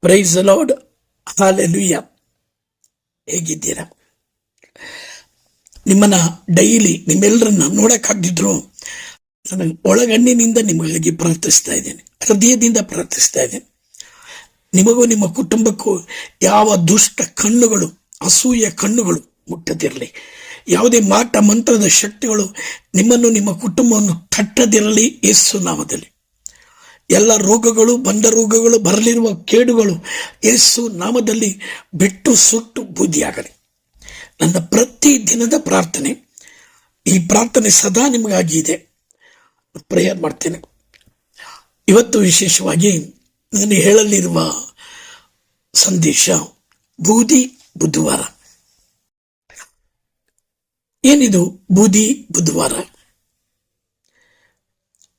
Price lord hallelujah ಹೇಗಿದ್ದೀರಾ? ನಿಮ್ಮನ್ನ daily ನಿಮ್ಮೆಲ್ಲರನ್ನ ನೋಡಕ್ಕಾಗ್ದಿದ್ರು ನನ್ನ ಒಳಗಣ್ಣಿನಿಂದ ನಿಮಗಾಗಿ ಪ್ರಾರ್ಥಿಸ್ತಾ ಇದ್ದೇನೆ. ಹೃದಯದಿಂದ ಪ್ರಾರ್ಥಿಸ್ತಾ ಇದ್ದೇನೆ. ನಿಮಗೂ ನಿಮ್ಮ ಕುಟುಂಬಕ್ಕೂ ಯಾವ ದುಷ್ಟ ಕಣ್ಣುಗಳು, ಅಸೂಯ ಕಣ್ಣುಗಳು ಮುಟ್ಟದಿರಲಿ. ಯಾವುದೇ ಮಾಟ, ಮಂತ್ರದ ಶಕ್ತಿಗಳು ನಿಮ್ಮನ್ನು ನಿಮ್ಮ ಕುಟುಂಬವನ್ನು ತಟ್ಟದಿರಲಿ. ಯೇಸು ನಾಮದಲ್ಲಿ. ಎಲ್ಲ ರೋಗಗಳು, ಬಂದ ರೋಗಗಳು, ಬರಲಿರುವ ಕೇಡುಗಳು ಯೇಸು ನಾಮದಲ್ಲಿ ಬಿಟ್ಟು ಸುಟ್ಟು ಬೂದಿಯಾಗಲಿ. ನನ್ನ ಪ್ರತಿ ದಿನದ ಪ್ರಾರ್ಥನೆ, ಈ ಪ್ರಾರ್ಥನೆ ಸದಾ ನಿಮಗಾಗಿ ಇದೆ. ಪ್ರೇಯರ್ ಮಾಡ್ತೇನೆ. ಇವತ್ತು ವಿಶೇಷವಾಗಿ ನಾನು ಹೇಳಲಿರುವ ಸಂದೇಶ, ಬೂದಿ ಬುಧವಾರ. ಏನಿದು ಬೂದಿ ಬುಧವಾರ?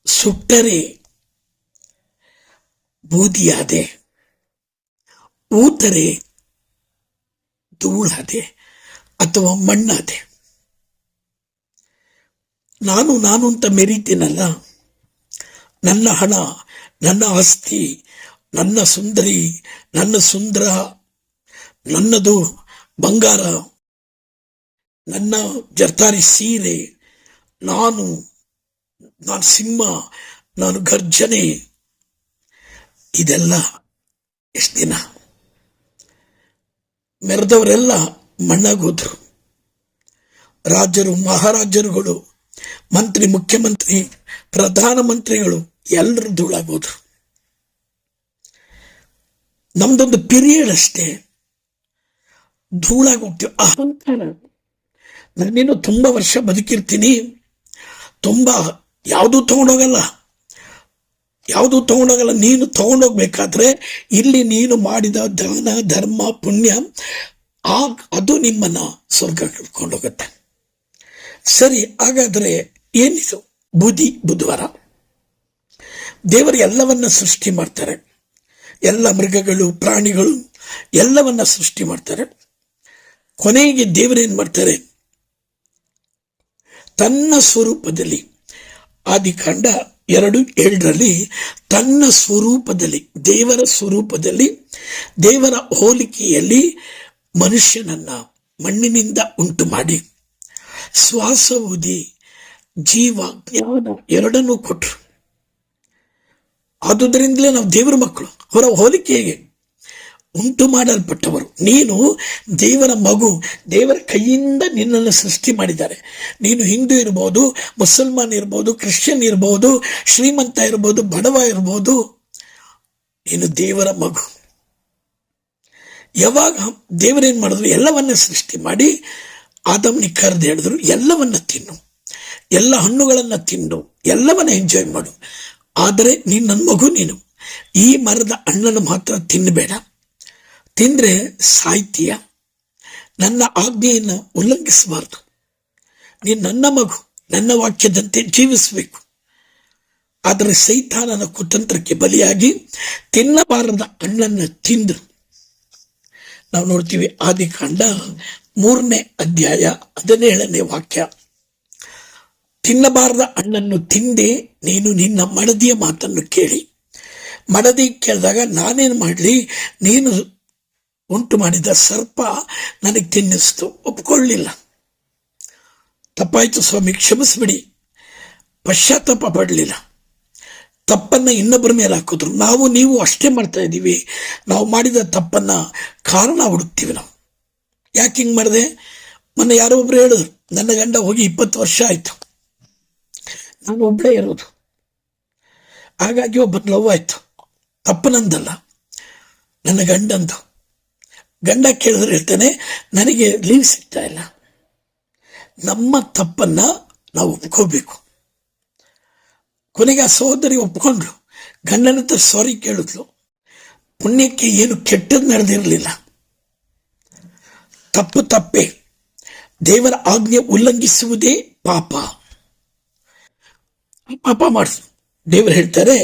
ಸುಟ್ಟರೆ ಬೂದಿಯಾದೆ, ಊತರೆ ಧೂಳಾದೆ ಅಥವಾ ಮಣ್ಣಾದೆ. ನಾನು ನಾನು ಅಂತ ಮೆರೀತೇನಲ್ಲ, ನನ್ನ ಹಣ, ನನ್ನ ಆಸ್ತಿ, ನನ್ನ ಸುಂದರಿ, ನನ್ನ ಸುಂದರ, ನನ್ನದು ಬಂಗಾರ, ನನ್ನ ಜರ್ತಾರಿ ಸೀರೆ, ನಾನು ನಾನು ಸಿಂಹ, ನಾನು ಗರ್ಜನೆ ಇದೆಲ್ಲ ಎಷ್ಟು ದಿನ? ಮೆರೆದವರೆಲ್ಲ ಮಣ್ಣಾಗೋದ್ರು. ರಾಜರು ಮಹಾರಾಜರುಗಳು ಮಂತ್ರಿ ಮುಖ್ಯಮಂತ್ರಿ ಪ್ರಧಾನಮಂತ್ರಿಗಳು ಎಲ್ಲರೂ ಧೂಳಾಗೋದ್ರು. ನಮ್ದೊಂದು ಪಿರಿಯಡ್ ಅಷ್ಟೇ ಧೂಳಾಗಿ ಹೋಗ್ತೀವಿ ಅಹಂಕಾರ ನಾನೇನು ತುಂಬಾ ವರ್ಷ ಬದುಕಿರ್ತೀನಿ. ತುಂಬಾ ಯಾವುದೂ ತಗೊಂಡೋಗಲ್ಲ. ಯಾವುದು ತಗೊಂಡೋಗಲ್ಲ, ನೀನು ತಗೊಂಡೋಗ್ಬೇಕಾದ್ರೆ ಇಲ್ಲಿ ನೀನು ಮಾಡಿದ ದಾನ, ಧರ್ಮ, ಪುಣ್ಯ, ಆ, ಅದು ನಿಮ್ಮನ್ನ ಸ್ವರ್ಗ ಕರ್ಕೊಂಡೋಗುತ್ತೆ ಸರಿ, ಹಾಗಾದ್ರೆ ಏನಿದು? ಬುದಿ ಬುಧವಾರ. ದೇವರು ಎಲ್ಲವನ್ನ ಸೃಷ್ಟಿ ಮಾಡ್ತಾರೆ. ಎಲ್ಲ ಮೃಗಗಳು, ಪ್ರಾಣಿಗಳು ಎಲ್ಲವನ್ನ ಸೃಷ್ಟಿ ಮಾಡ್ತಾರೆ. ಕೊನೆಗೆ ದೇವರೇನ್ ಮಾಡ್ತಾರೆ? ತನ್ನ ಸ್ವರೂಪದಲ್ಲಿ, ಆದಿಕಾಂಡ ಎರಡು ಏಳರಲ್ಲಿ ತನ್ನ ಸ್ವರೂಪದಲ್ಲಿ ದೇವರ ಸ್ವರೂಪದಲ್ಲಿ ದೇವರ ಹೋಲಿಕೆಯಲ್ಲಿ ಮನುಷ್ಯನನ್ನ ಮಣ್ಣಿನಿಂದ ಉಂಟು ಮಾಡಿ. ಶ್ವಾಸ ಊದಿ ಜೀವ ಜ್ಞಾನ ಎರಡನ್ನೂ ಕೊಟ್ರು. ಆದುದರಿಂದಲೇ ನಾವು ದೇವರ ಮಕ್ಕಳು. ಅವರ ಹೋಲಿಕೆಗೆ ಉಂಟು ಮಾಡಲ್ಪಟ್ಟವರು. ನೀನು ದೇವರ ಮಗು, ದೇವರ ಕೈಯಿಂದ ನಿನ್ನನ್ನು ಸೃಷ್ಟಿ ಮಾಡಿದ್ದಾರೆ. ನೀನು ಹಿಂದೂ ಇರ್ಬೋದು, ಮುಸಲ್ಮಾನ್ ಇರ್ಬೋದು, ಕ್ರಿಶ್ಚಿಯನ್ ಇರ್ಬೋದು, ಶ್ರೀಮಂತ ಇರ್ಬೋದು, ಬಡವ ಇರ್ಬೋದು. ನೀನು ದೇವರ ಮಗು. ಯಾವಾಗ ದೇವರೇನು ಮಾಡಿದ್ರು? ಎಲ್ಲವನ್ನ ಸೃಷ್ಟಿ ಮಾಡಿ ಆದಮ್ನಿ ಕರೆದು ಹೇಳಿದ್ರು ಎಲ್ಲವನ್ನ ತಿನ್ನು. ಎಲ್ಲ ಹಣ್ಣುಗಳನ್ನ ತಿನ್ನು ಎಲ್ಲವನ್ನ ಎಂಜಾಯ್ ಮಾಡು. ಆದರೆ ನೀನು ನನ್ನ ಮಗು ನೀನು. ಈ ಮರದ ಹಣ್ಣನ್ನು ಮಾತ್ರ ತಿನ್ನಬೇಡ ತಿಂದ್ರೆ ಸಾಯ್ತೀಯ? ನನ್ನ ಆಜ್ಞೆಯನ್ನು ಉಲ್ಲಂಘಿಸಬಾರ್ದು. ನೀನು ನನ್ನ ಮಗು, ನನ್ನ ವಾಕ್ಯದಂತೆ ಜೀವಿಸಬೇಕು. ಆದರೆ ಸೈತಾನನ ಕುತಂತ್ರಕ್ಕೆ ಬಲಿಯಾಗಿ ತಿನ್ನಬಾರದ ಹಣ್ಣನ್ನು ತಿಂದರು. ನಾವು ನೋಡ್ತೀವಿ ಆದಿಕಾಂಡ ಮೂರನೇ ಅಧ್ಯಾಯ ಹದಿನೇಳನೇ ವಾಕ್ಯ. ತಿನ್ನಬಾರದ ಹಣ್ಣನ್ನು ತಿಂದೆ ನೀನು ನಿನ್ನ ಮಡದಿಯ ಮಾತನ್ನು ಕೇಳಿ. ಮಡದಿ ಕೇಳಿದಾಗ ನಾನೇನು ಮಾಡಲಿ, ನೀನು ಉಂಟು ಮಾಡಿದ ಸರ್ಪ ನನಗೆ ತಿನ್ನಿಸ್ತು. ಒಪ್ಕೊಳ್ಳಿಲ್ಲ. ತಪ್ಪಾಯಿತು ಸ್ವಾಮಿ, ಕ್ಷಮಿಸ್ಬಿಡಿ. ಪಶ್ಚಾತ್ತಾಪ ಪಡಲಿಲ್ಲ. ತಪ್ಪನ್ನು ಇನ್ನೊಬ್ಬರ ಮೇಲೆ ಹಾಕಿದ್ರು. ನಾವು, ನೀವು ಅಷ್ಟೇ ಮಾಡ್ತಾ ಇದ್ದೀವಿ. ನಾವು ಮಾಡಿದ ತಪ್ಪನ್ನು ಕಾರಣ ಹುಡುಕ್ತೀವಿ ನಾವು. ಯಾಕೆ ಹಿಂಗೆ ಮಾಡಿದೆ? ಮೊನ್ನೆ ಯಾರೋ ಒಬ್ರು ಹೇಳಿದ್ರು, ನನ್ನ ಗಂಡ ಹೋಗಿ ಇಪ್ಪತ್ತು ವರ್ಷ ಆಯಿತು. ನಾನು ಒಬ್ಬಳೇ ಇರೋದು. ಹಾಗಾಗಿ ಒಬ್ಬ ಲವ್ ಆಯಿತು. ತಪ್ಪನಂದಲ್ಲ ನನ್ನ ಗಂಡಂದು. ಗಂಡ ಕೇಳಿದ್ರೆ ಹೇಳ್ತಾನೆ, ನನಗೆ ಲೀವ್ ಸಿಗ್ತಾ ಇಲ್ಲ. ನಮ್ಮ ತಪ್ಪನ್ನ ನಾವು ಒಪ್ಕೋಬೇಕು. ಕೊನೆಗೆ ಆ ಸಹೋದರಿ ಒಪ್ಕೊಂಡ್ರು. ಗಂಡನ ಹತ್ರ ಸಾರಿ ಕೇಳಿದ್ಲು. ಪುಣ್ಯಕ್ಕೆ ಏನು ಕೆಟ್ಟದ್ದು ನಡೆದಿರಲಿಲ್ಲ. ತಪ್ಪು ತಪ್ಪೆ. ದೇವರ ಆಜ್ಞೆ ಉಲ್ಲಂಘಿಸುವುದೇ ಪಾಪ. ಪಾಪ ಮಾಡಿದ್ರು ದೇವರು ಹೇಳ್ತಾರೆ,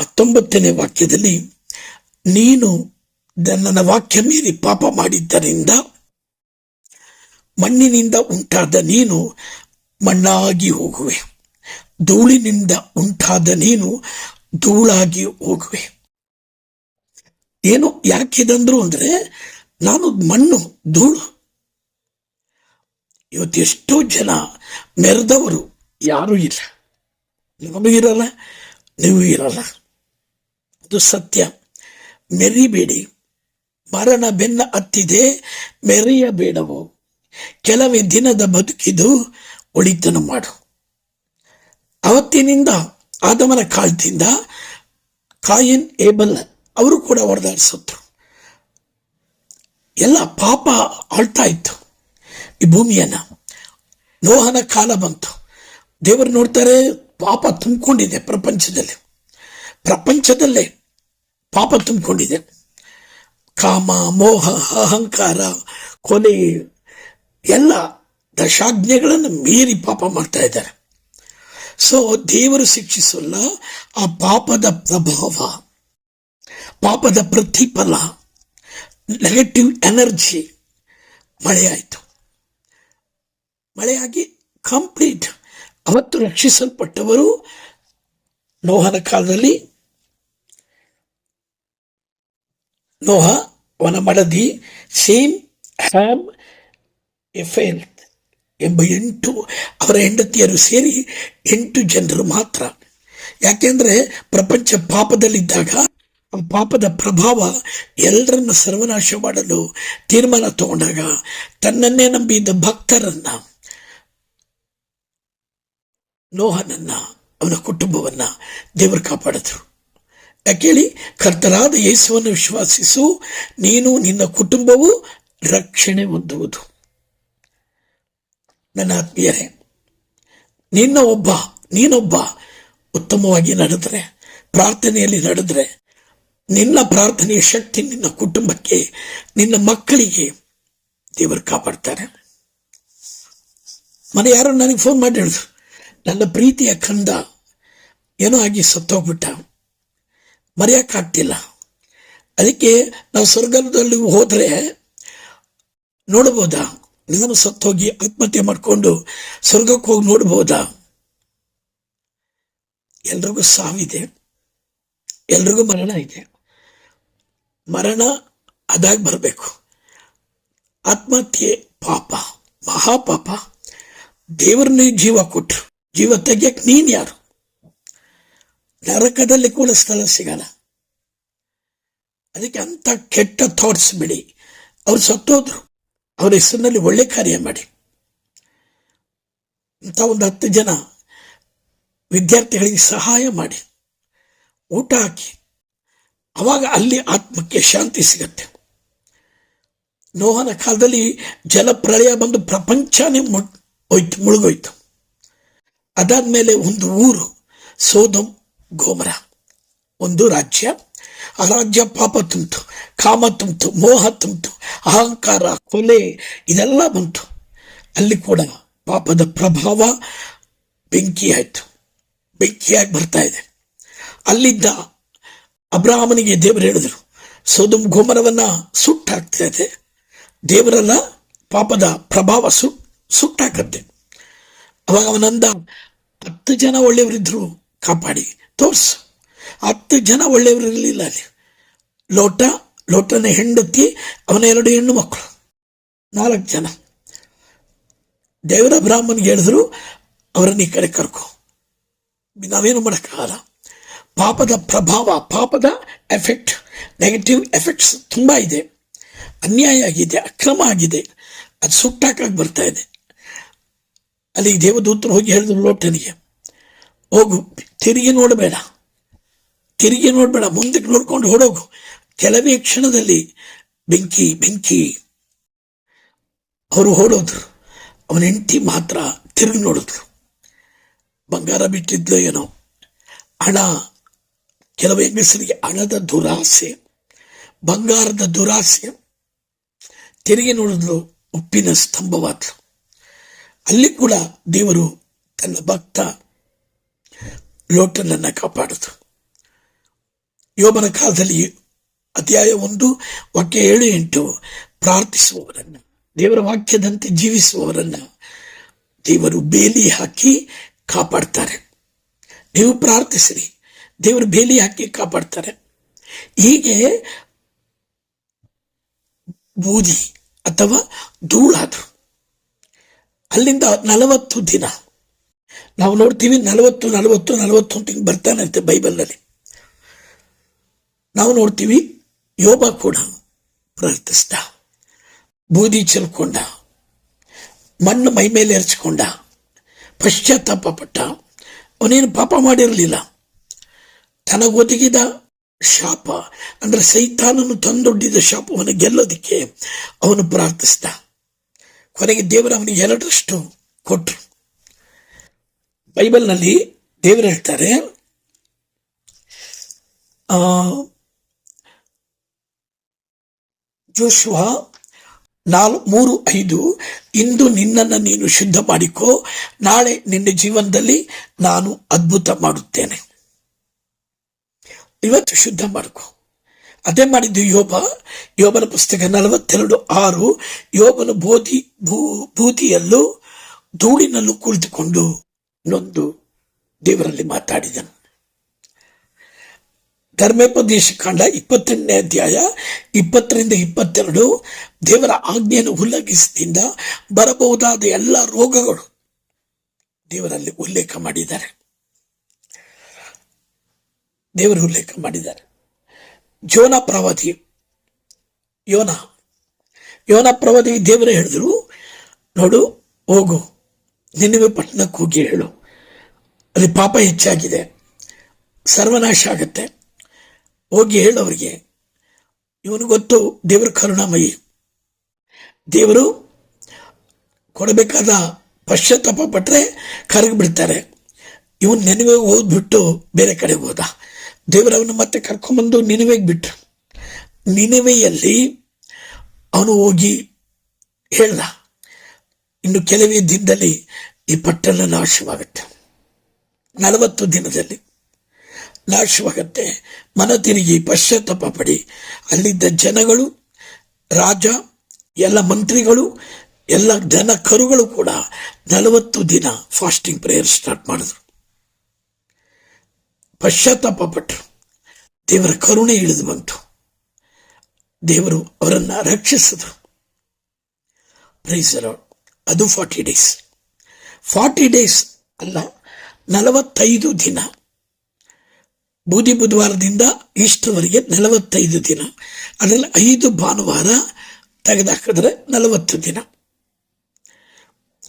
ಹತ್ತೊಂಬತ್ತನೇ ವಾಕ್ಯದಲ್ಲಿ, ನೀನು ನನ್ನ ವಾಕ್ಯ ಮೀರಿ ಪಾಪ ಮಾಡಿದ್ದರಿಂದ ಮಣ್ಣಿನಿಂದ ಉಂಟಾದ ನೀನು ಮಣ್ಣಾಗಿ ಹೋಗುವೆ. ಧೂಳಿನಿಂದ ಉಂಟಾದ ನೀನು ಧೂಳಾಗಿ ಹೋಗುವೆ. ಏನು ಯಾಕಿದಂದ್ರು ಅಂದ್ರೆ ನಾನು ಮಣ್ಣು, ಧೂಳು. ಇವತ್ತೆಷ್ಟೋ ಜನ ಮೆರೆದವರು ಯಾರೂ ಇಲ್ಲ. ನಮಗೂ ಇರಲ್ಲ, ನೀವು ಇರಲ್ಲ. ಅದು ಸತ್ಯ. ಮೆರಿಬೇಡಿ. ಮರಣ ಬೆನ್ನ ಹತ್ತಿದೆ ಮೆರೆಯಬೇಡವು ಕೆಲವೇ ದಿನದ ಬದುಕಿದು ಒಳಿತನ ಮಾಡು. ಅವತ್ತಿನಿಂದ ಆದಮನ ಕಾಲದಿಂದ ಕಾಯಿನ್ ಏಬಲ್ ಅವರು ಕೂಡ ಹೊಡೆದಾಡಿಸಿದ್ರು ಎಲ್ಲ ಪಾಪ ಆಳ್ತಾ ಇತ್ತು. ಈ ಭೂಮಿಯನ್ನ ನೋಹನ ಕಾಲ ಬಂತು. ದೇವರು ನೋಡ್ತಾರೆ ಪಾಪ ತುಂಬಿಕೊಂಡಿದೆ ಪ್ರಪಂಚದಲ್ಲಿ. ಪ್ರಪಂಚದಲ್ಲೇ ಪಾಪ ತುಂಬಿಕೊಂಡಿದೆ. ಕಾಮ, ಮೋಹ, ಅಹಂಕಾರ ಕೊನೆ ಎಲ್ಲ ದಶಾಜ್ಞೆಗಳನ್ನು ಮೀರಿ ಪಾಪ ಮಾಡ್ತಾ ಇದ್ದಾರೆ. ಸೊ ದೇವರು ಶಿಕ್ಷಿಸಲ್ಲ, ಆ ಪಾಪದ ಪ್ರಭಾವ, ಪಾಪದ ಪ್ರತಿಫಲ ನೆಗೆಟಿವ್ ಎನರ್ಜಿ ಮಳೆಯಾಯಿತು ಮಳೆಯಾಗಿ ಕಂಪ್ಲೀಟ್ ಅವತ್ತು ರಕ್ಷಿಸಲ್ಪಟ್ಟವರು ನೋಹನ ಕಾಲದಲ್ಲಿ ನೋಹ ಅವನ ಮಡದಿ ಸೇಮ್, ಹ್ಯಾಮ್ ಎಫೆಲ್ ಎಂಬ ಎಂಟು ಅವರ ಹೆಂಡತಿಯರು ಸೇರಿ ಎಂಟು ಜನರು ಮಾತ್ರ. ಯಾಕೆಂದ್ರೆ ಪ್ರಪಂಚ ಪಾಪದಲ್ಲಿದ್ದಾಗ ಪಾಪದ ಪ್ರಭಾವ ಎಲ್ಲರನ್ನು ಸರ್ವನಾಶ ಮಾಡಲು ತೀರ್ಮಾನ ತಗೊಂಡಾಗ ತನ್ನನ್ನೇ ನಂಬಿದ್ದ ಭಕ್ತರನ್ನ, ನೋಹನನ್ನ, ಅವನ ಕುಟುಂಬವನ್ನ ದೇವರು ಕಾಪಾಡಿದ್ರು. ಯಾಕೇಳಿ ಕರ್ತರಾದ ಯೇಸುವನ್ನು ವಿಶ್ವಾಸಿಸು. ನೀನು ನಿನ್ನ ಕುಟುಂಬವು ರಕ್ಷಣೆ ಹೊಂದುವುದು. ನನ್ನ ಆತ್ಮೀಯರೇ, ನಿನ್ನ ಒಬ್ಬ, ನೀನೊಬ್ಬ ಉತ್ತಮವಾಗಿ ನಡೆದ್ರೆ, ಪ್ರಾರ್ಥನೆಯಲ್ಲಿ ನಡೆದ್ರೆ, ನಿನ್ನ ಪ್ರಾರ್ಥನೆಯ ಶಕ್ತಿ ನಿನ್ನ ಕುಟುಂಬಕ್ಕೆ, ನಿನ್ನ ಮಕ್ಕಳಿಗೆ ದೇವರು ಕಾಪಾಡ್ತಾರೆ. ಮನೆ ಯಾರೋ ನನಗೆ ಫೋನ್ ಮಾಡಿ ಹೇಳಿದ್ರು, ನನ್ನ ಪ್ರೀತಿಯ ಕಂದ ಏನೋ ಆಗಿ ಸತ್ತೋಗ್ಬಿಟ್ಟ. ಮರೆಯೋಕ್ಕಾಗ್ತಿಲ್ಲ ಅದಕ್ಕೆ ನಾವು ಸ್ವರ್ಗದಲ್ಲಿ ಹೋದರೆ ನೋಡ್ಬೋದಾ? ನಾನು ಸತ್ತೋಗಿ ಆತ್ಮಹತ್ಯೆ ಮಾಡಿಕೊಂಡು ಸ್ವರ್ಗಕ್ಕೆ ಹೋಗಿ ನೋಡ್ಬೋದಾ? ಎಲ್ರಿಗೂ ಸಾವಿದೆ. ಎಲ್ರಿಗೂ ಮರಣ ಇದೆ. ಮರಣ ಅದಾಗಿ ಬರಬೇಕು. ಆತ್ಮಹತ್ಯೆ ಪಾಪ. ಮಹಾಪಾಪ. ದೇವರನ್ನೇ ಜೀವ ಕೊಟ್ಟರು ಜೀವ ತೆಗಿಯಕ್ಕೆ ನೀನು ಯಾರು? ನರಕದಲ್ಲಿ ಕೂಡ ಸ್ಥಳ ಸಿಗಲ್ಲ. ಅದಕ್ಕೆ ಅಂತ ಕೆಟ್ಟ ಥಾಟ್ಸ್ ಬಿಡಿ. ಅವ್ರು ಸತ್ತೋದ್ರು. ಅವ್ರ ಹೆಸರಿನಲ್ಲಿ ಒಳ್ಳೆ ಕಾರ್ಯ ಮಾಡಿ. ಇಂಥ ಒಂದು ಹತ್ತು ಜನ ವಿದ್ಯಾರ್ಥಿಗಳಿಗೆ ಸಹಾಯ ಮಾಡಿ. ಊಟ ಹಾಕಿ. ಅವಾಗ ಅಲ್ಲಿ ಆತ್ಮಕ್ಕೆ ಶಾಂತಿ ಸಿಗತ್ತೆ. ನೋಹನ ಕಾಲದಲ್ಲಿ ಜಲಪ್ರಳಯ ಬಂದು ಪ್ರಪಂಚನೇ ಹೋಯ್ತು, ಮುಳುಗೋಯ್ತು. ಅದಾದ್ಮೇಲೆ ಒಂದು ಊರು ಸೋದಂ ಗೋಮರ. ಒಂದು ರಾಜ್ಯ, ಆ ರಾಜ್ಯ ಪಾಪ ತುಂಬಿತು, ಕಾಮ ತುಂಬಿತು, ಮೋಹ ತುಂಬಿತು, ಅಹಂಕಾರ, ಕೊಲೆ, ಇದೆಲ್ಲ ಬಂತು. ಅಲ್ಲಿ ಕೂಡ ಪಾಪದ ಪ್ರಭಾವ ಬೆಂಕಿ ಆಯಿತು. ಬೆಂಕಿಯಾಗಿ ಬರ್ತಾ ಇದೆ. ಅಲ್ಲಿದ್ದ ಅಬ್ರಾಹ್ಮನಿಗೆ ದೇವರು ಹೇಳಿದರು, ಸೋದುಮ್ ಗೋಮರವನ್ನ ಸುಟ್ಟಾಕ್ತಾ ಇದೆ. ದೇವರಲ್ಲ ಪಾಪದ ಪ್ರಭಾವ ಸುಟ್ಟಾಕತ್ತೆ. ಅವಾಗ ಅವನಂದ, ಹತ್ತು ಜನ ಒಳ್ಳೆಯವರಿದ್ರು. ಕಾಪಾಡಿ, ತೋರ್ಸು. ಹತ್ತು ಜನ ಒಳ್ಳೆಯವರು ಇರಲಿಲ್ಲ ಅಲ್ಲಿ. ಲೋಟ, ಲೋಟನ ಹೆಂಡತಿ, ಅವನ ಎರಡು ಹೆಣ್ಣು ಮಕ್ಕಳು. ನಾಲ್ಕು ಜನ. ದೇವರ ಬ್ರಾಹ್ಮಣಿಗೆ ಹೇಳಿದ್ರು, ಅವರನ್ನು ಈ ಕಡೆ ಕರ್ಕೊ. ನಾವೇನು ಮಾಡೋಕ್ಕಾಗಲ್ಲ. ಪಾಪದ ಪ್ರಭಾವ, ಪಾಪದ ಎಫೆಕ್ಟ್ ನೆಗೆಟಿವ್ ಎಫೆಕ್ಟ್ಸ್ ತುಂಬ ಇದೆ. ಅನ್ಯಾಯ ಆಗಿದೆ, ಅಕ್ರಮ ಆಗಿದೆ. ಅದು ಸುಟ್ಟಾಕಾಗಿ ಬರ್ತಾ ಇದೆ. ಅಲ್ಲಿ ದೇವದೂತರು ಹೋಗಿ ಹೇಳಿದ್ರು ಲೋಟನಿಗೆ ಹೋಗು, ತಿರುಗಿ ನೋಡಬೇಡ. ತಿರುಗಿ ನೋಡಬೇಡ, ಮುಂದಕ್ಕೆ ನೋಡ್ಕೊಂಡು ಹೊಡೋಗು ಕೆಲವೇ ಕ್ಷಣದಲ್ಲಿ ಬೆಂಕಿ ಬೆಂಕಿ. ಅವರು ಹೊಡೋದ್ರು ಅವನ ಹೆಂಡತಿ ಮಾತ್ರ ತಿರುಗಿ ನೋಡಿದ್ರು. ಬಂಗಾರ ಬಿಟ್ಟಿದ್ಲು ಏನೋ. ಹಣ, ಕೆಲವು ಹೆಂಗಸರಿಗೆ ಹಣದ ದುರಾಸೆ, ಬಂಗಾರದ ದುರಾಸೆ. ತಿರುಗಿ ನೋಡಿದ್ರು ಉಪ್ಪಿನ ಸ್ತಂಭವಾದ್ಲು. ಅಲ್ಲಿ ಕೂಡ ದೇವರು ತನ್ನ ಭಕ್ತ ಲೋಟನನ್ನ ಕಾಪಾಡಿತು ಯೋಬನ ಕಾಲದಲ್ಲಿ ಅಧ್ಯಾಯ ಒಂದು, ವಾಕ್ಯ ಏಳು, ಎಂಟು, ಪ್ರಾರ್ಥಿಸುವವರನ್ನು, ದೇವರ ವಾಕ್ಯದಂತೆ ಜೀವಿಸುವವರನ್ನು ದೇವರು ಬೇಲಿ ಹಾಕಿ ಕಾಪಾಡ್ತಾರೆ. ನೀವು ಪ್ರಾರ್ಥಿಸಿರಿ, ದೇವರು ಬೇಲಿ ಹಾಕಿ ಕಾಪಾಡ್ತಾರೆ. ಹೀಗೆ ಬೂದಿ ಅಥವಾ ಧೂಳಾದ್ರು. ಅಲ್ಲಿಂದ ನಲವತ್ತು ದಿನ ನಾವು ನೋಡ್ತೀವಿ ನಲವತ್ತು ನಲವತ್ತು ನಲವತ್ತು ಅಂತ ಹಿಂಗೆ ಬರ್ತಾನೆ ಇರುತ್ತೆ ಬೈಬಲ್ನಲ್ಲಿ ನಾವು ನೋಡ್ತೀವಿ ಯೋಬ ಕೂಡ ಪ್ರಾರ್ಥಿಸ್ದ. ಬೂದಿ ಚೆಲ್ಕೊಂಡ. ಮಣ್ಣು ಮೈ ಮೇಲೆ ಎರಚಿಕೊಂಡ. ಪಶ್ಚಾತ್ತಾಪ ಪಟ್ಟ. ಅವನೇನು ಪಾಪ ಮಾಡಿರಲಿಲ್ಲ. ತನಗೊದಗಿದ ಶಾಪ, ಅಂದರೆ ಸೈತಾನನು ತಂದೊಡ್ಡಿದ ಶಾಪವನ್ನು ಗೆಲ್ಲೋದಕ್ಕೆ ಅವನು ಪ್ರಾರ್ಥಿಸ್ದ. ಕೊನೆಗೆ ದೇವರು ಅವನಿಗೆ ಎರಡರಷ್ಟು ಕೊಟ್ಟರು ಬೈಬಲ್ನಲ್ಲಿ ದೇವರು ಹೇಳ್ತಾರೆ ಜೋಶುವ ನಾಲ್, ಮೂರು, ಐದು, ಇಂದು ನಿನ್ನನ್ನು ನೀನು ಶುದ್ಧ ಮಾಡಿಕೋ, ನಾಳೆ ನಿನ್ನ ಜೀವನದಲ್ಲಿ ನಾನು ಅದ್ಭುತ ಮಾಡುತ್ತೇನೆ. ಇವತ್ತು ಶುದ್ಧ ಮಾಡ್ಕೋ. ಅದೇ ಮಾಡಿದ್ದು ಯೋಬ, ಯೋಬನ ಪುಸ್ತಕ ನಲವತ್ತೆರಡು, ಆರು, ಯೋಬನ ಬೋಧಿ ಭೂ ಬೂದಿಯಲ್ಲೂ ಧೂಳಿನಲ್ಲೂ ಕುಳಿತುಕೊಂಡು ನೊಂದು ದೇವರಲ್ಲಿ ಮಾತಾಡಿದನು. ಧರ್ಮೋಪದೇಶ ಕಾಂಡ ಇಪ್ಪತ್ತೆಂಟನೇ ಅಧ್ಯಾಯ ಇಪ್ಪತ್ತರಿಂದ ಇಪ್ಪತ್ತೆರಡು ದೇವರ ಆಜ್ಞೆಯನ್ನು ಉಲ್ಲಂಘಿಸಿದಿಂದ ಬರಬಹುದಾದ ಎಲ್ಲ ರೋಗಗಳು ದೇವರಲ್ಲಿ ಉಲ್ಲೇಖ ಮಾಡಿದ್ದಾರೆ. ದೇವರು ಉಲ್ಲೇಖ ಮಾಡಿದ್ದಾರೆ. ಜೋನ ಪ್ರವಾದಿ, ಯೋನ ಯೋನ ಪ್ರವಾದಿ ದೇವರು ಹೇಳಿದ್ರು, ನೋಡು, ಹೋಗು. ನಿನ್ನವೆ ಪಟ್ಟಣಕ್ಕೆ ಹೋಗಿ ಹೇಳು. ಅಲ್ಲಿ ಪಾಪ ಹೆಚ್ಚಾಗಿದೆ. ಸರ್ವನಾಶ ಆಗುತ್ತೆ. ಹೋಗಿ ಹೇಳು ಅವರಿಗೆ. ಇವನು ಗೊತ್ತು ದೇವರ ಕರುಣಾಮಯಿ. ದೇವರು ಕೊಡಬೇಕಾದ ಪಶ್ಚಾತ್ತಾಪ ಪಟ್ಟರೆ ಕರಗಿ ಬಿಡ್ತಾರೆ. ಇವನು ನೆನವೆ ಓದ್ಬಿಟ್ಟು ಬೇರೆ ಕಡೆ ಹೋದ. ದೇವರವನ್ನು ಅವನು ಮತ್ತೆ ಕರ್ಕೊಂಬಂದು ನಿನವೆಗೆ ಬಿಟ್ರು. ನಿನವೆಯಲ್ಲಿ ಅವನು ಹೋಗಿ ಹೇಳ್ದ. ಇನ್ನು ಕೆಲವೇ ದಿನದಲ್ಲಿ ಈ ಪಟ್ಟಣ ನಾಶವಾಗುತ್ತೆ. ನಲವತ್ತು ದಿನದಲ್ಲಿ ನಾಶವಾಗತ್ತೆ. ಮನ ತಿರುಗಿ ಪಶ್ಚಾತ್ತಾಪ ಪಡಿ. ಅಲ್ಲಿದ್ದ ಜನಗಳು, ರಾಜ, ಎಲ್ಲ ಮಂತ್ರಿಗಳು, ಎಲ್ಲ ಜನ ಕರುಗಳು ಕೂಡ ನಲವತ್ತು ದಿನ ಫಾಸ್ಟಿಂಗ್ ಪ್ರೇಯರ್ ಸ್ಟಾರ್ಟ್ ಮಾಡಿದ್ರು. ಪಶ್ಚಾತ್ತಾಪ ಪಟ್ಟರು ದೇವರ ಕರುಣೆ ಇಳಿದು ಬಂತು. ದೇವರು ಅವರನ್ನು ರಕ್ಷಿಸಿದ್ರು. ಪ್ರೈಸ್ ಅದು ಫಾರ್ಟಿ ಡೇಸ್ ಫಾರ್ಟಿ ಡೇಸ್ ಅಲ್ಲ, ನಲವತ್ತೈದು ದಿನ. ಬೂದಿ ಬುಧವಾರದಿಂದ ಈಸ್ಟರ್ವರೆಗೆ ನಲವತ್ತೈದು ದಿನ. ಅದರಲ್ಲಿ ಐದು ಭಾನುವಾರ ತೆಗೆದುಹಾಕಿದ್ರೆ ನಲವತ್ತು ದಿನ.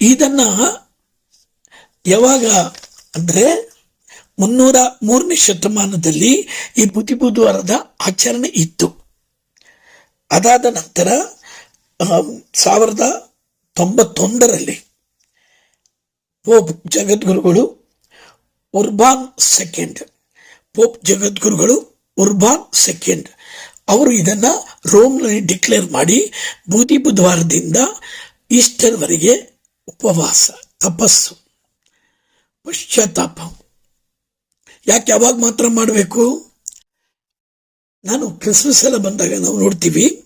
ಇದನ್ನ ಯಾವಾಗ ಅಂದ್ರೆ ಮುನ್ನೂರ ಮೂರನೇ ಶತಮಾನದಲ್ಲಿ ಈ ಬುದ್ಧಿ ಬುಧವಾರದ ಆಚರಣೆ ಇತ್ತು. ಅದಾದ ನಂತರ ಸಾವಿರದ ತೊಂಬತ್ತೊಂದರಲ್ಲಿ ಪೋಪ್ ಜಗದ್ಗುರುಗಳು ಉರ್ಬಾನ್ ಸೆಕೆಂಡ್. ಪೋಪ್ ಜಗದ್ಗುರುಗಳು ಉರ್ಬಾನ್ ಸೆಕೆಂಡ್. ಅವರು ಇದನ್ನು ರೋಮ್ನಲ್ಲಿ ಡಿಕ್ಲೇರ್ ಮಾಡಿ ಬೂದಿ ಬುಧವಾರದಿಂದ ಈಸ್ಟರ್ವರೆಗೆ ಉಪವಾಸ, ತಪಸ್ಸು, ಪಶ್ಚಾತ್ತಾಪ. ಯಾಕೆ ಯಾವಾಗ ಮಾತ್ರ ಮಾಡಬೇಕು? ನಾನು ಕ್ರಿಸ್ಮಸ್ ಎಲ್ಲ ಬಂದಾಗ ನಾವು ನೋಡ್ತೀವಿ,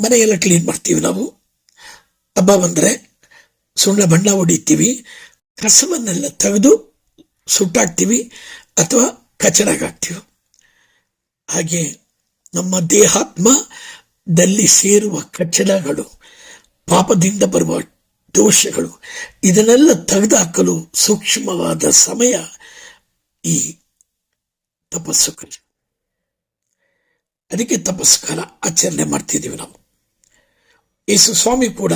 ಮನೆಯೆಲ್ಲ ಕ್ಲೀನ್ ಮಾಡ್ತೀವಿ ನಾವು. ಹಬ್ಬ ಬಂದರೆ ಸುಣ್ಣ ಬಣ್ಣ ಹೊಡಿತೀವಿ ಕಸವನ್ನೆಲ್ಲ ತೆಗೆದು ಸುಟ್ಟಾಕ್ತೀವಿ ಅಥವಾ ಕಚಡಾಗ ಹಾಗೆ ನಮ್ಮ ದೇಹಾತ್ಮದಲ್ಲಿ ಸೇರುವ ಕಚ್ಚಡಗಳು ಪಾಪದಿಂದ ಬರುವ ದೋಷಗಳು, ಇದನ್ನೆಲ್ಲ ತೆಗೆದುಹಾಕಲು ಸೂಕ್ಷ್ಮವಾದ ಸಮಯ ಈ ತಪಸ್ಸು ಕಾಲ ಅದಕ್ಕೆ ತಪಸ್ಸು ಕಾಲ ಆಚರಣೆ ಮಾಡ್ತಿದ್ದೀವಿ ನಾವು. ಯೇಸು ಸ್ವಾಮಿ ಕೂಡ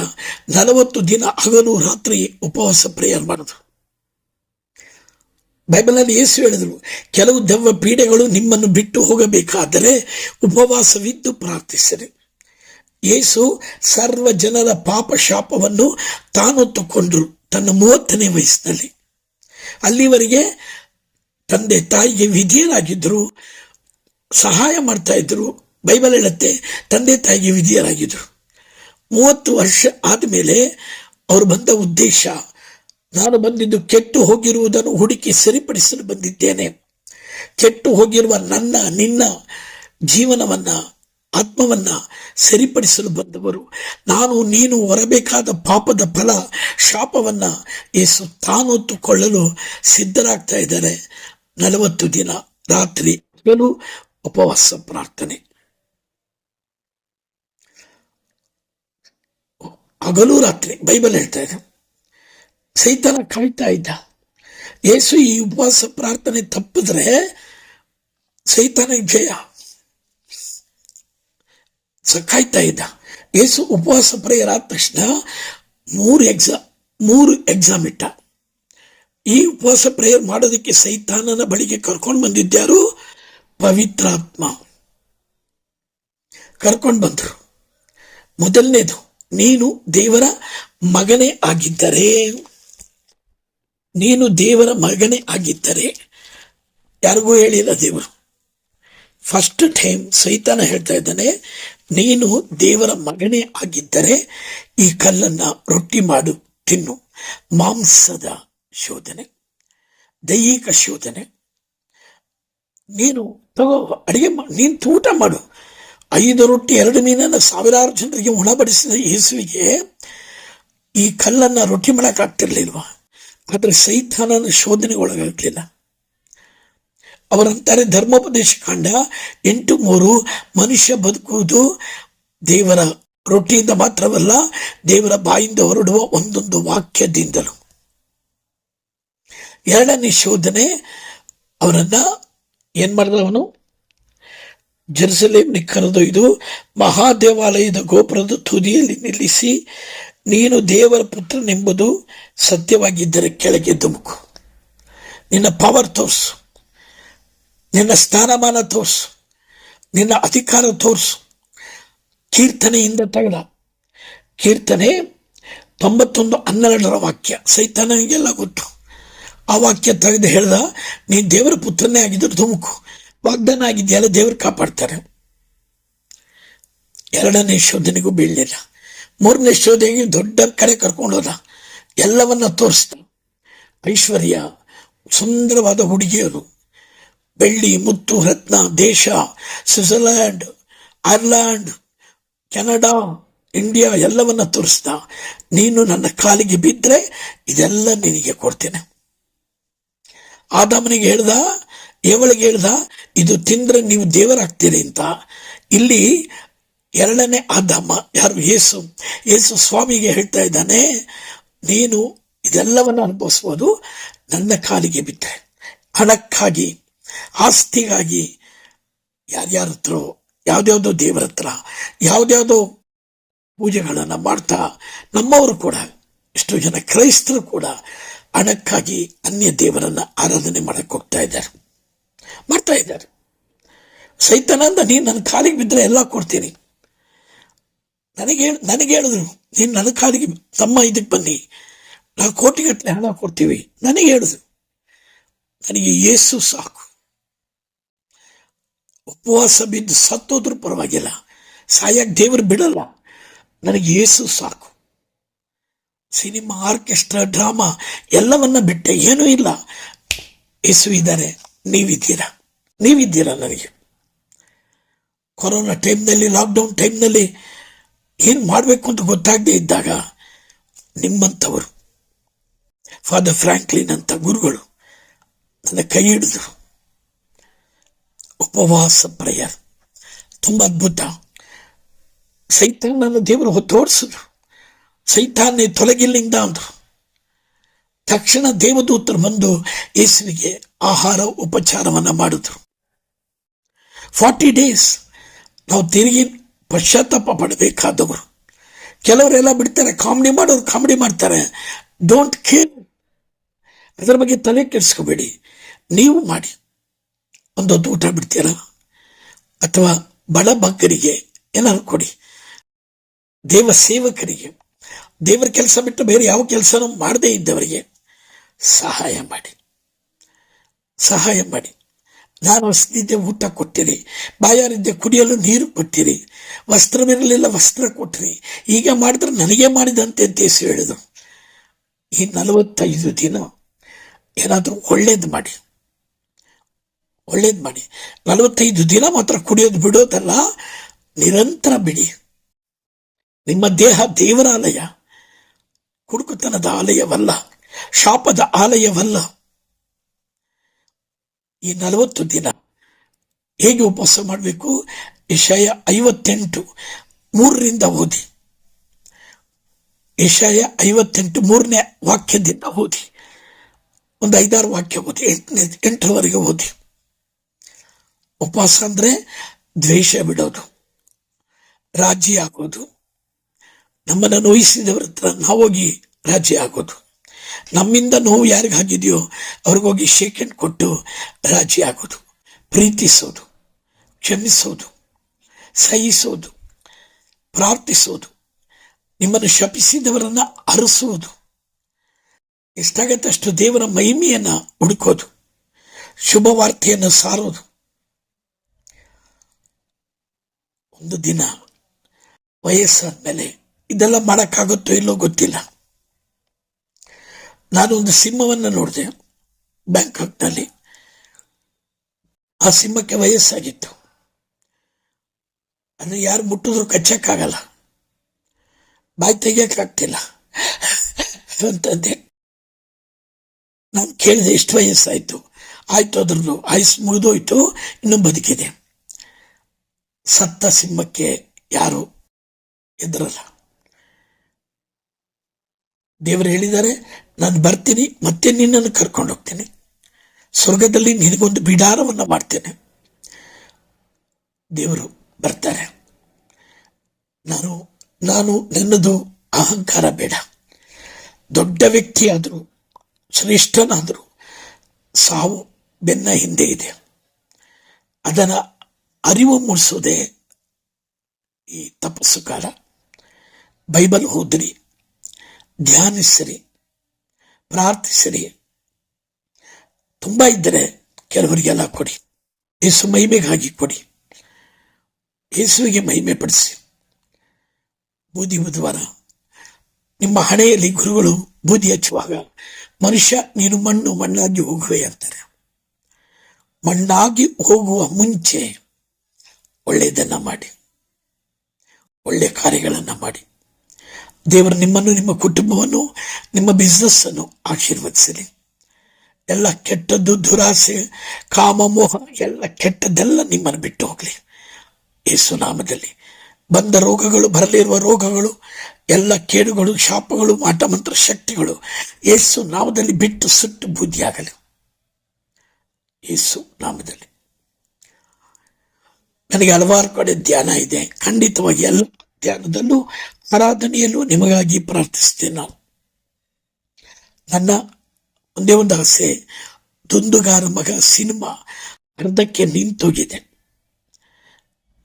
ನಲವತ್ತು ದಿನ ಹಗಲು ರಾತ್ರಿ ಉಪವಾಸ ಪ್ರೇಯರ್ ಮಾಡಿದ್ರು. ಬೈಬಲಲ್ಲಿ ಯೇಸು ಹೇಳಿದರು, ಕೆಲವು ದೆವ್ವ ಪೀಡೆಗಳು ನಿಮ್ಮನ್ನು ಬಿಟ್ಟು ಹೋಗಬೇಕಾದರೆ ಉಪವಾಸವಿದ್ದು ಪ್ರಾರ್ಥಿಸಿರಿ. ಯೇಸು ಸರ್ವ ಜನರ ಪಾಪ ಶಾಪವನ್ನು ತಾನು ತಕೊಂಡ್ರು ತನ್ನ ಮೂವತ್ತನೇ ವಯಸ್ಸಿನಲ್ಲಿ. ಅಲ್ಲಿವರೆಗೆ ತಂದೆ ತಾಯಿಗೆ ವಿಧಿಯರಾಗಿದ್ದರು ಸಹಾಯ ಮಾಡ್ತಾ ಇದ್ರು. ಬೈಬಲ್ ಹೇಳುತ್ತೆ, ತಂದೆ ತಾಯಿಗೆ ವಿಧಿಯರಾಗಿದ್ದರು ಮೂವತ್ತು ವರ್ಷ ಆದಮೇಲೆ ಅವರು ಬಂದ ಉದ್ದೇಶ, ನಾನು ಬಂದಿದ್ದು ಕೆಟ್ಟು ಹೋಗಿರುವುದನ್ನು ಹುಡುಕಿ ಸರಿಪಡಿಸಲು ಬಂದಿದ್ದೇನೆ. ಕೆಟ್ಟು ಹೋಗಿರುವ ನನ್ನ, ನಿನ್ನ ಜೀವನವನ್ನ, ಆತ್ಮವನ್ನ ಸರಿಪಡಿಸಲು ಬಂದವರು, ನಾನು ನೀನು ಹೊರಬೇಕಾದ ಪಾಪದ ಫಲ, ಶಾಪವನ್ನ ಯೇಸು ತಾನೊತ್ತುಕೊಳ್ಳಲು ಸಿದ್ಧರಾಗ್ತಾ ಇದ್ದಾರೆ. ನಲವತ್ತು ದಿನ ರಾತ್ರಿ ಉಪವಾಸ ಪ್ರಾರ್ಥನೆ. ಹಗಲು ರಾತ್ರಿ, ಬೈಬಲ್ ಹೇಳ್ತಾ ಇದೆ. ಸೈತಾನ ಕಾಯ್ತಾ ಇದ್ದ. ಯೇಸು ಈ ಉಪವಾಸ ಪ್ರಾರ್ಥನೆ ತಪ್ಪಿದ್ರೆ ಸೈತಾನ ಜಯ ಕಾಯ್ತಾ ಇದ್ದ. ಯೇಸು ಉಪವಾಸ ಪ್ರೇಯರ್ ಆದ ತಕ್ಷಣ ಮೂರು ಎಕ್ಸಾಮ್ ಮೂರು ಎಕ್ಸಾಮ್ ಇಟ್ಟ. ಈ ಉಪವಾಸ ಪ್ರೇಯರ್ ಮಾಡೋದಕ್ಕೆ ಸೈತಾನನ ಬಳಿಗೆ ಕರ್ಕೊಂಡು ಬಂದಿದ್ದ್ಯಾರು ಪವಿತ್ರಾತ್ಮ. ಕರ್ಕೊಂಡು ಬಂದರು. ಮೊದಲನೇದು ನೀನು ದೇವರ ಮಗನೇ ಆಗಿದ್ದರೆ, ನೀನು ದೇವರ ಮಗನೇ ಆಗಿದ್ದರೆ, ಯಾರಿಗೂ ಹೇಳಿಲ್ಲ ದೇವರು. ಫಸ್ಟ್ ಟೈಮ್ ಸೈತಾನ ಹೇಳ್ತಾ ಇದ್ದಾನೆ, ನೀನು ದೇವರ ಮಗನೇ ಆಗಿದ್ದರೆ, ಈ ಕಲ್ಲನ್ನ ರೊಟ್ಟಿ ಮಾಡು, ತಿನ್ನು. ಮಾಂಸದ ಶೋಧನೆ, ದೈಹಿಕ ಶೋಧನೆ. ನೀನು ತಗೋ, ಅಡಿಗೆ ನೀನು ಊಟ ಮಾಡು. ಐದು ರೊಟ್ಟಿ, ಎರಡು ಮೀನನ್ನು ಸಾವಿರಾರು ಜನರಿಗೆ ಉಣಬಡಿಸಿದ ಯೇಸುವಿಗೆ ಈ ಕಲ್ಲನ್ನು ರೊಟ್ಟಿ ಮಾಡೋಕ್ಕಾಗ್ತಿರ್ಲಿಲ್ವಾ ಆದರೆ ಸೈತಾನನ ಶೋಧನೆಗೆ ಒಳಗಾಗಲಿಲ್ಲ. ಅವರಂತಾರೆ ಧರ್ಮೋಪದೇಶ ಕಾಂಡ ಎಂಟು ಮೂರು, ಮನುಷ್ಯ ಬದುಕುವುದು ದೇವರ ರೊಟ್ಟಿಯಿಂದ ಮಾತ್ರವಲ್ಲ, ದೇವರ ಬಾಯಿಂದ ಹೊರಡುವ ಒಂದೊಂದು ವಾಕ್ಯದಿಂದಲೂ. ಎರಡನೇ ಶೋಧನೆ ಅವರನ್ನ ಏನ್ ಮಾಡಿದ ಅವನು ಜೆರುಸಲೇಮ್ನಿ ಕರೆದೊಯ್ದು ಮಹಾದೇವಾಲಯದ ಗೋಪುರದ ತುದಿಯಲ್ಲಿ ನಿಲ್ಲಿಸಿ, ನೀನು ದೇವರ ಪುತ್ರನೆಂಬುದು ಸತ್ಯವಾಗಿದ್ದರೆ ಕೆಳಗೆ ಧುಮುಕು. ನಿನ್ನ ಪವರ್ ತೋರಿಸು. ನಿನ್ನ ಸ್ಥಾನಮಾನ ತೋರಿಸು. ನಿನ್ನ ಅಧಿಕಾರ ತೋರಿಸು. ಕೀರ್ತನೆಯಿಂದ ತಗಲ. ಕೀರ್ತನೆ ತೊಂಬತ್ತೊಂದು ಹನ್ನೆರಡರ ವಾಕ್ಯ. ಸೈತಾನಿಗೆಲ್ಲ ಗೊತ್ತು. ಆ ವಾಕ್ಯ ತೆಗೆದು ಹೇಳ್ದ, ನೀನು ದೇವರ ಪುತ್ರನೇ ಆಗಿದ್ದರೆ ಧುಮುಕು. ವಾಗ್ದಾನ ಆಗಿದೆಯಲ್ಲ ದೇವರು ಕಾಪಾಡ್ತಾರೆ. ಎರಡನೇ ಶೋಧನೆಗೂ ಬೀಳಲಿಲ್ಲ. ಮೂರನೇ ಶೋಧನೆಗೆ ದೊಡ್ಡ ಕಡೆ ಹೋದ. ಎಲ್ಲವನ್ನ ತೋರಿಸ್ದ. ಐಶ್ವರ್ಯ, ಸುಂದರವಾದ ಹುಡುಗಿಯರು. ಬೆಳ್ಳಿ, ಮುತ್ತು, ರತ್ನ, ದೇಶ, ಸ್ವಿಟ್ಜರ್ಲ್ಯಾಂಡ್ ಐರ್ಲ್ಯಾಂಡ್ ಕೆನಡಾ, ಇಂಡಿಯಾ ಎಲ್ಲವನ್ನ ತೋರಿಸ್ದ. ನೀನು ನನ್ನ ಕಾಲಿಗೆ ಬಿದ್ದರೆ ಇದೆಲ್ಲ ನಿನಗೆ ಕೊಡ್ತೇನೆ. ಆದಾಮನಿಗೆ ಹೇಳ್ದ ಏವಳಿಗೆ ಹೇಳ್ದ, ಇದು ತಿಂದ್ರೆ ನೀವು ದೇವರಾಗ್ತೀರಿ ಅಂತ. ಇಲ್ಲಿ ಎರಡನೇ ಆದಾಮ, ಯಾರು? ಯೇಸು. ಯೇಸು ಸ್ವಾಮಿಗೆ ಹೇಳ್ತಾ ಇದ್ದಾನೆ, ನೀನು ಇದೆಲ್ಲವನ್ನು ಅನುಭವಿಸ್ಬೋದು ನನ್ನ ಕಾಲಿಗೆ ಬಿದ್ದೆ ಹಣಕ್ಕಾಗಿ, ಆಸ್ತಿಗಾಗಿ ಯಾರ್ಯಾರ ಹತ್ರ, ಯಾವ್ದ್ಯಾವುದೋ ದೇವರ ಹತ್ರ, ಯಾವ್ದ್ಯಾವುದೋ ಪೂಜೆಗಳನ್ನು ಮಾಡ್ತಾ, ನಮ್ಮವರು ಕೂಡ, ಎಷ್ಟೋ ಜನ ಕ್ರೈಸ್ತರು ಕೂಡ ಹಣಕ್ಕಾಗಿ ಅನ್ಯ ದೇವರನ್ನ ಆರಾಧನೆ ಮಾಡಕ್ಕೆ ಹೋಗ್ತಾ ಇದ್ದಾರೆ. ಮಾಡ್ತಾ ಇದ್ದಾರೆ. ಸೈತಾನಂದ, ನೀನು ನನ್ನ ಕಾಲಿಗೆ ಬಿದ್ದರೆ ಎಲ್ಲ ಕೊಡ್ತೀನಿ. ನನಗೆ ನನಗೆ ಹೇಳಿದ್ರು, ನೀನು ನನ್ನ ಕಾಲಿಗೆ, ತಮ್ಮ ಇದಕ್ಕೆ ಬನ್ನಿ. ನಾವು ಕೋಟಿಗಟ್ಟಲೆ ಹಣ ಕೊಡ್ತೀವಿ. ನನಗೆ ಹೇಳಿದ್ರು. ನನಗೆ ಏಸು ಸಾಕು. ಉಪವಾಸ ಬಿದ್ದು ಸತ್ತೋದ್ರೂ ಪರವಾಗಿಲ್ಲ. ಸಾಯಕ್ಕೆ ದೇವರು ಬಿಡಲ್ಲ. ನನಗೆ ಏಸು ಸಾಕು. ಸಿನಿಮಾ, ಆರ್ಕೆಸ್ಟ್ರಾ, ಡ್ರಾಮಾ ಎಲ್ಲವನ್ನ ಬಿಟ್ಟೆ. ಏನೂ ಇಲ್ಲ. ಯೇಸು ಇದ್ದಾರೆ. ನೀವಿದ್ದೀರಾ? ನೀವಿದ್ದೀರಾ ನನಗೆ? ಕೊರೋನಾ ಟೈಮ್ನಲ್ಲಿ, ಲಾಕ್ಡೌನ್ ಟೈಮ್ನಲ್ಲಿ ಏನು ಮಾಡಬೇಕು ಅಂತ ಗೊತ್ತಾಗದೆ ಇದ್ದಾಗ ನಿಮ್ಮಂಥವರು, ಫಾದರ್ ಫ್ರಾಂಕ್ಲಿನ್ ಅಂತ ಗುರುಗಳು ನನ್ನ ಕೈ ಹಿಡಿದ್ರು. ಉಪವಾಸ, ಪ್ರೇಯರ್. ತುಂಬ ಅದ್ಭುತ. ಸೈತಾನನ ದೇವರು ಹೊತ್ತೋಡಿಸಿದ್ರು ಸೈತಾನೇ ತೊಲಗಿಲ್ಲಿಂದ ಅಂದರು. ತಕ್ಷಣ ದೇವದೂತರು ಬಂದು ಯೇಸುವಿಗೆ ಆಹಾರ ಉಪಚಾರವನ್ನು ಮಾಡಿದ್ರು. ಫಾರ್ಟಿ ಡೇಸ್ ನಾವು ತಿರುಗಿ ಪಶ್ಚಾತ್ತಾಪ ಪಡಬೇಕಾದವರು. ಕೆಲವರೆಲ್ಲ ಬಿಡ್ತಾರೆ, ಕಾಮಿಡಿ ಮಾಡೋರು ಕಾಮಿಡಿ ಮಾಡ್ತಾರೆ. ಡೋಂಟ್ ಕೇರ್ ಅದರ ಬಗ್ಗೆ ತಲೆ ಕೆಡಿಸ್ಕೋಬೇಡಿ. ನೀವು ಮಾಡಿ. ಒಂದೊಂದು ಊಟ ಬಿಡ್ತೀರಾ? ಅಥವಾ ಬಡ ಬಗ್ಗರಿಗೆ ಏನಾದ್ರು ಕೊಡಿ. ದೇವ ಸೇವಕರಿಗೆ ದೇವರ ಕೆಲಸ ಬಿಟ್ಟು ಬೇರೆ ಯಾವ ಕೆಲಸನೂ ಮಾಡದೇ ಇದ್ದವರಿಗೆ ಸಹಾಯ ಮಾಡಿ. ಸಹಾಯ ಮಾಡಿ. ನಾನು ಹಸ್ತಿದ್ದೆ ಊಟ ಕೊಟ್ಟಿರಿ, ಬಾಯಾರಿದ್ದೆ ಕುಡಿಯಲು ನೀರು ಕೊಟ್ಟಿರಿ, ವಸ್ತ್ರವಿರಲಿಲ್ಲ ವಸ್ತ್ರ ಕೊಟ್ಟಿರಿ. ಈಗ ಮಾಡಿದ್ರೆ ನನಗೆ ಮಾಡಿದಂತೆ ಅಂತ ಹೇಳಿದರು ಈ ನಲವತ್ತೈದು ದಿನ ಏನಾದರೂ ಒಳ್ಳೇದು ಮಾಡಿ. ಒಳ್ಳೇದು ಮಾಡಿ. ನಲವತ್ತೈದು ದಿನ ಮಾತ್ರ ಕುಡಿಯೋದು ಬಿಡೋದಲ್ಲ, ನಿರಂತರ ಬಿಡಿ. ನಿಮ್ಮ ದೇಹ ದೇವರಾಲಯ, ಕುಡುಕುತನದ ಆಲಯವಲ್ಲ. ಶಾಪದ ಆಲಯವಲ್ಲ. ಈ ನಲವತ್ತು ದಿನ ಹೇಗೆ ಉಪವಾಸ ಮಾಡಬೇಕು? ವಿಷಯ ಐವತ್ತೆಂಟು ಮೂರರಿಂದ ಓದಿ. ಏಷಾಯ ಐವತ್ತೆಂಟು ಮೂರನೇ ವಾಕ್ಯದಿಂದ ಓದಿ. ಒಂದು ಐದಾರು ವಾಕ್ಯ ಓದಿ, ಎಂಟನೇ, ಎಂಟರವರೆಗೆ ಓದಿ. ಉಪವಾಸ ಅಂದರೆ ದ್ವೇಷ ಬಿಡೋದು ರಾಜಿ ಆಗೋದು ನಮ್ಮನ್ನು ನೋಯಿಸಿದವರ ಹತ್ರ ನಾವೋಗಿ ರಾಜಿ ಆಗೋದು ನಮ್ಮಿಂದ ನೋವು ಯಾರಿಗಾಗಿದೆಯೋ ಅವ್ರಿಗೋಗಿ ಶೇಕೆಂಡ್ ಕೊಟ್ಟು ರಾಜಿ ಆಗೋದು, ಪ್ರೀತಿಸೋದು, ಕ್ಷಮಿಸೋದು, ಸಹಿಸೋದು, ಪ್ರಾರ್ಥಿಸೋದು, ನಿಮ್ಮನ್ನು ಶಪಿಸಿದವರನ್ನ ಅರಸುವುದು ಎಷ್ಟಾಗತ್ತಷ್ಟು ದೇವರ ಮಹಿಮೆಯನ್ನ ಹುಡುಕೋದು, ಶುಭ ವಾರ್ತೆಯನ್ನು ಸಾರೋದು. ಒಂದು ದಿನ ವಯಸ್ಸಾದ್ಮೇಲೆ ಇದೆಲ್ಲ ಮಾಡೋಕ್ಕಾಗುತ್ತೋ ಇಲ್ಲೋ ಗೊತ್ತಿಲ್ಲ. ನಾನು ಒಂದು ಸಿಂಹವನ್ನು ನೋಡಿದೆ ಬ್ಯಾಂಕಾಕ್ನಲ್ಲಿ. ಆ ಸಿಂಹಕ್ಕೆ ವಯಸ್ಸಾಗಿತ್ತು. ಅದನ್ನು ಯಾರು ಮುಟ್ಟಿದ್ರು ಕಚ್ಚಕ್ಕಾಗಲ್ಲ. ಬಾಯಿ ತೆಗಿಯೋಕ್ಕಾಗ್ತಿಲ್ಲ. ಅಂತಂದೆ. ನಾನು ಕೇಳಿದೆ ಎಷ್ಟು ವಯಸ್ಸಾಯಿತು. ಆಯಿತು, ಅದ್ರದ್ದು ಆಯುಸ್ ಮುಗಿದೋಯ್ತು ಇನ್ನೂ ಬದುಕಿದೆ. ಸತ್ತ ಸಿಂಹಕ್ಕೆ ಯಾರು ಎದುರಲ್ಲ. ದೇವರು ಹೇಳಿದ್ದಾರೆ, ನಾನು ಬರ್ತೀನಿ, ಮತ್ತೆ ನಿನ್ನನ್ನು ಕರ್ಕೊಂಡು ಹೋಗ್ತೇನೆ. ಸ್ವರ್ಗದಲ್ಲಿ ನಿನಗೊಂದು ಬಿಡಾರವನ್ನು ಮಾಡ್ತೇನೆ. ದೇವರು ಬರ್ತಾರೆ. ನಾನು ನಾನು ನನ್ನದು ಅಹಂಕಾರ ಬೇಡ. ದೊಡ್ಡ ವ್ಯಕ್ತಿಯಾದರೂ, ಶ್ರೇಷ್ಠನಾದರೂ, ಸಾವು ಬೆನ್ನ ಹಿಂದೆ ಇದೆ. ಅದನ್ನು ಅರಿವು ಮೂಡಿಸೋದೇ ಈ ತಪಸ್ಸು ಕಾಲ. ಬೈಬಲ್ ಓದಿರಿ. ಧ್ಯಾನಿಸಿರಿ, ಪ್ರಾರ್ಥಿಸಿರಿ. ತುಂಬ ಇದ್ದರೆ ಕೆಲವರಿಗೆಲ್ಲ ಕೊಡಿ. ಯೇಸು ಮಹಿಮೆಗಾಗಿ ಕೊಡಿ. ಯೇಸುವಿಗೆ ಮಹಿಮೆ ಪಡಿಸಿ ಬೂದಿ ಬುಧವಾರ, ನಿಮ್ಮ ಹಣೆಯಲ್ಲಿ ಗುರುಗಳು ಬೂದಿ ಹಚ್ಚುವಾಗ, ಮನುಷ್ಯ, ನೀನು ಮಣ್ಣು, ಮಣ್ಣಾಗಿ ಹೋಗುವೆ ಅಂತಾರೆ. ಮಣ್ಣಾಗಿ ಹೋಗುವ ಮುಂಚೆ ಒಳ್ಳೆಯದನ್ನ ಮಾಡಿ. ಒಳ್ಳೆಯ ಕಾರ್ಯಗಳನ್ನು ಮಾಡಿ. ದೇವರು ನಿಮ್ಮನ್ನು, ನಿಮ್ಮ ಕುಟುಂಬವನ್ನು, ನಿಮ್ಮ ಬಿಸ್ನೆಸ್ ಅನ್ನು ಆಶೀರ್ವದಿಸಲಿ. ಎಲ್ಲ ಕೆಟ್ಟದ್ದು, ದುರಾಸೆ ಕಾಮಮೋಹ ಎಲ್ಲ ಕೆಟ್ಟದ್ದೆಲ್ಲ ನಿಮ್ಮನ್ನು ಬಿಟ್ಟು ಹೋಗಲಿ. ಯೇಸು ನಾಮದಲ್ಲಿ ಬಂದ ರೋಗಗಳು, ಬರಲಿರುವ ರೋಗಗಳು, ಎಲ್ಲ ಕೇಡುಗಳು, ಶಾಪಗಳು ಮಾಟಮಂತ್ರ ಶಕ್ತಿಗಳು ಯೇಸು ನಾಮದಲ್ಲಿ ಬಿಟ್ಟು ಸುಟ್ಟು ಬೂದಿಯಾಗಲಿ. ಯೇಸು ನಾಮದಲ್ಲಿ ನನಗೆ ಹಲವಾರು ಕಡೆ ಧ್ಯಾನ ಇದೆ. ಖಂಡಿತವಾಗಿ ಎಲ್ಲ ಧ್ಯಾನದಲ್ಲೂ ಆರಾಧನೆಯಲ್ಲೂ ನಿಮಗಾಗಿ ಪ್ರಾರ್ಥಿಸ್ತೇನೆ ನಾನು. ನನ್ನ ಒಂದೇ ಒಂದು ಆಸೆ, ದುಂದುಗಾರ ಮಗ ಸಿನಿಮಾ ಅರ್ಧಕ್ಕೆ ನಿಂತೋಗಿದೆ.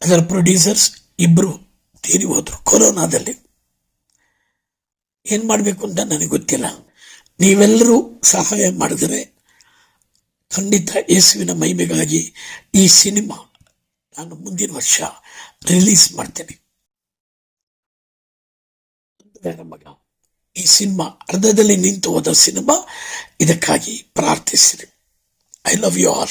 ಅದರ ಪ್ರೊಡ್ಯೂಸರ್ಸ್ ಇಬ್ಬರು ತೀರಿ ಹೋದರು ಕೊರೋನಾದಲ್ಲಿ. ಏನು ಮಾಡಬೇಕು ಅಂತ ನನಗೆ ಗೊತ್ತಿಲ್ಲ. ನೀವೆಲ್ಲರೂ ಸಹಾಯ ಮಾಡಿದರೆ ಖಂಡಿತ ಯೇಸುವಿನ ಮಹಿಮೆಗಾಗಿ ಈ ಸಿನಿಮಾ ನಾನು ಮುಂದಿನ ವರ್ಷ ರಿಲೀಸ್ ಮಾಡ್ತೇನೆ. ಮಗ ಈ ಸಿನಿಮಾ ಅರ್ಧದಲ್ಲಿ ನಿಂತು ಹೋದ ಸಿನಿಮಾ ಇದಕ್ಕಾಗಿ ಪ್ರಾರ್ಥಿಸಿರಿ. I love you R